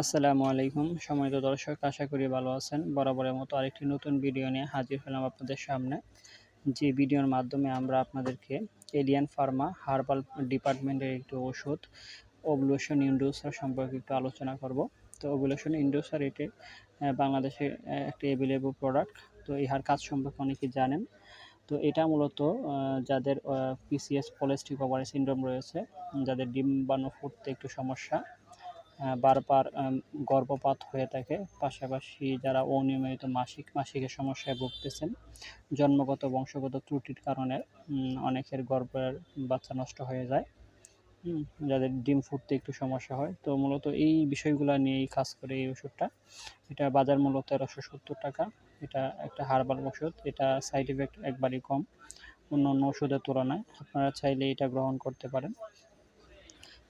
আসসালামু আলাইকুম। সম্মানিত দর্শক, আশা করি ভালো আছেন। বরাবরের মতো আরেকটি নতুন ভিডিও নিয়ে হাজির হলাম আপনাদের সামনে। যে ভিডিওর মাধ্যমে আমরা আপনাদেরকে এলিয়ান ফার্মা হার্বাল ডিপার্টমেন্টের একটি ওষুধ ওবুলেশন ইন্ডোসার সম্পর্কে একটু আলোচনা করব। তো ওবুলেশন ইন্ডোসার এটি বাংলাদেশে একটি অ্যাভেলেবল প্রোডাক্ট তো ইহার কাজ সম্পর্কে অনেকেই জানেন। তো এটা মূলত যাদের পিসিএস পলিস্টিক ওভারি সিন্ড্রোম রয়েছে, যাদের ডিম্বাণু ফুটতে একটু সমস্যা বারবার গর্ভপাত হয়ে থাকে। পাশাপাশি যারা অনিয়মিত মাসিক, মাসিকের সমস্যায় ভুগতেছেন, জন্মগত, বংশগত ত্রুটির কারণে অনেকের গর্ভের বাচ্চা নষ্ট হয়ে যায়। যাদের ডিম ফুটতে একটু সমস্যা হয়। তো মূলত এই বিষয়গুলো নিয়েই কাজ করে এই ওষুধটা। এটা বাজার মূল্য তেরোশো সত্তর টাকা। এটা একটা হার্বাল ওষুধ। এটা সাইড এফেক্ট একবারই কম। অন্য অন্য ওষুধের তুলনায় আপনারা চাইলে এটা গ্রহণ করতে পারেন।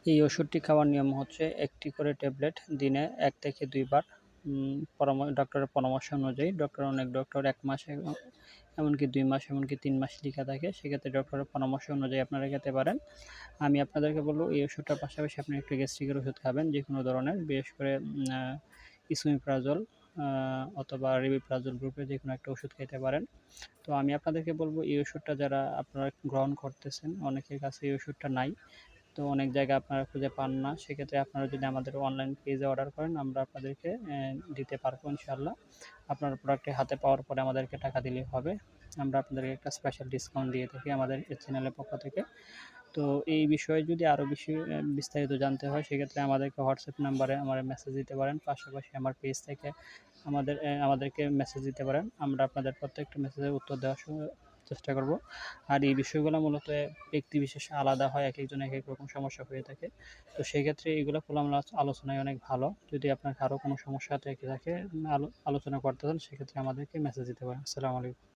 এই ওষুধটি খাওয়ার নিয়ম হচ্ছে একটি করে ট্যাবলেট দিনে এক থেকে দুইবার। পরামর্শ ডক্টরের পরামর্শ অনুযায়ী ডক্টর অনেক ডক্টর এক মাসে, এমনকি দুই মাস, এমনকি তিন মাস লেখা থাকে। সেক্ষেত্রে ডক্টরের পরামর্শ অনুযায়ী আপনারা খেতে পারেন। আমি আপনাদেরকে বলব, এই ওষুধটার পাশাপাশি আপনি একটু গ্যাস্ট্রিকের ওষুধ খাবেন যে কোনো ধরনের, বিশেষ করে ইসুমিপ্রাজল অথবা রিবিপ্রাজল গ্রুপের যে কোনো একটা ওষুধ খেতে পারেন। তো আমি আপনাদেরকে বলব, এই ওষুধটা যারা আপনারা গ্রহণ করতেছেন, অনেকের কাছে এই ওষুধটা নাই। তো অনেক জায়গায় আপনারা খুঁজে পান না। সেক্ষেত্রে আপনারা যদি আমাদের অনলাইন পেজে অর্ডার করেন, আমরা আপনাদেরকে দিতে পারব ইনশাল্লাহ আপনার প্রোডাক্টটি হাতে পাওয়ার পরে আমাদেরকে টাকা দিলেই হবে। আমরা আপনাদেরকে একটা স্পেশাল ডিসকাউন্ট দিয়ে থাকি আমাদের চ্যানেলের পক্ষ থেকে। তো এই বিষয়ে যদি আরও বেশি বিস্তারিত জানতে হয়, সেক্ষেত্রে আমাদেরকে হোয়াটসঅ্যাপ নাম্বারে আমার মেসেজ দিতে পারেন। পাশাপাশি আমার পেজ থেকে আমাদের আমাদেরকে মেসেজ দিতে পারেন। আমরা আপনাদের প্রত্যেকটা মেসেজের উত্তর দেওয়ার চেষ্টা করব। আর এই বিষয়গুলো মূলত ব্যক্তি বিশেষে আলাদা হয় এক একজন এক এক রকম সমস্যা হয়ে থাকে। তো সেক্ষেত্রে এগুলো খোলামেলা আলোচনায় অনেক ভালো। যদি আপনার কারও কোনো সমস্যা থেকে থাকে আলোচনা করতে চান, সেক্ষেত্রে আমাদেরকে মেসেজ দিতে পারেন। আসসালামু আলাইকুম।